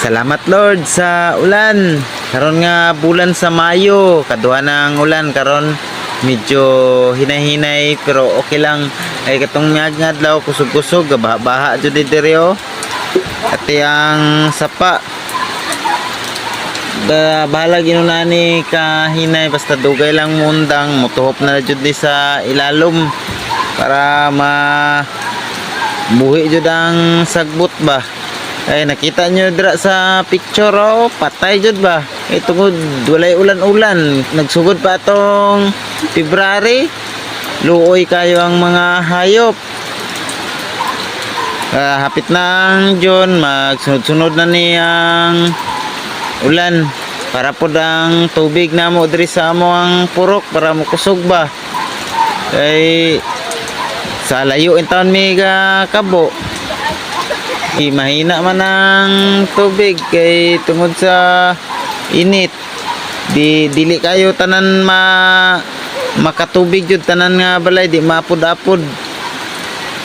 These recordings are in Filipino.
Salamat Lord sa ulan. Karon nga bulan sa Mayo, kaduha ng ulan karon. Medyo hinay-hinay pero okay lang. Ay katong nga adlaw kusog-kusog baha-baha jud diri oh. At ang sapa. Da bahala ginunani ka hinay basta dugay lang mundang mutuhop na jud di sa ilalom para ma buhi jud ang sagbot ba ay nakita nyo dira sa picture oh. Patay jud ba? Eh tungod walay ulan-ulan. Nagsugod pa atong February. Luoy kayo ang mga hayop. Ah, hapit ng June. Magsunod-sunod na ni ang ulan. Para po ang tubig na mo diri sa amo ang purok para mo kusog ba? Kay sa layo in taon mi ga kabo mahina man ang tubig kay tungod sa init di dili kayo tanan ma makatubig jud tanan nga balay di mapud-apod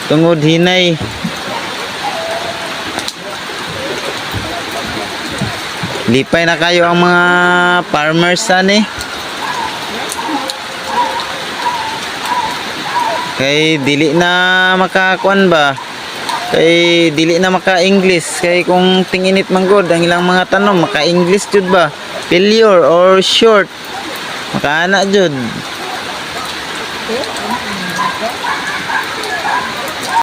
tungod hinay Lipay na kayo ang mga farmers ani. Kay dili na makakuan ba? kay dili na maka-English. Kay kung tinginit man gud ang ilang mga tanong maka-English jud ba? Failure or short? Makaana jud.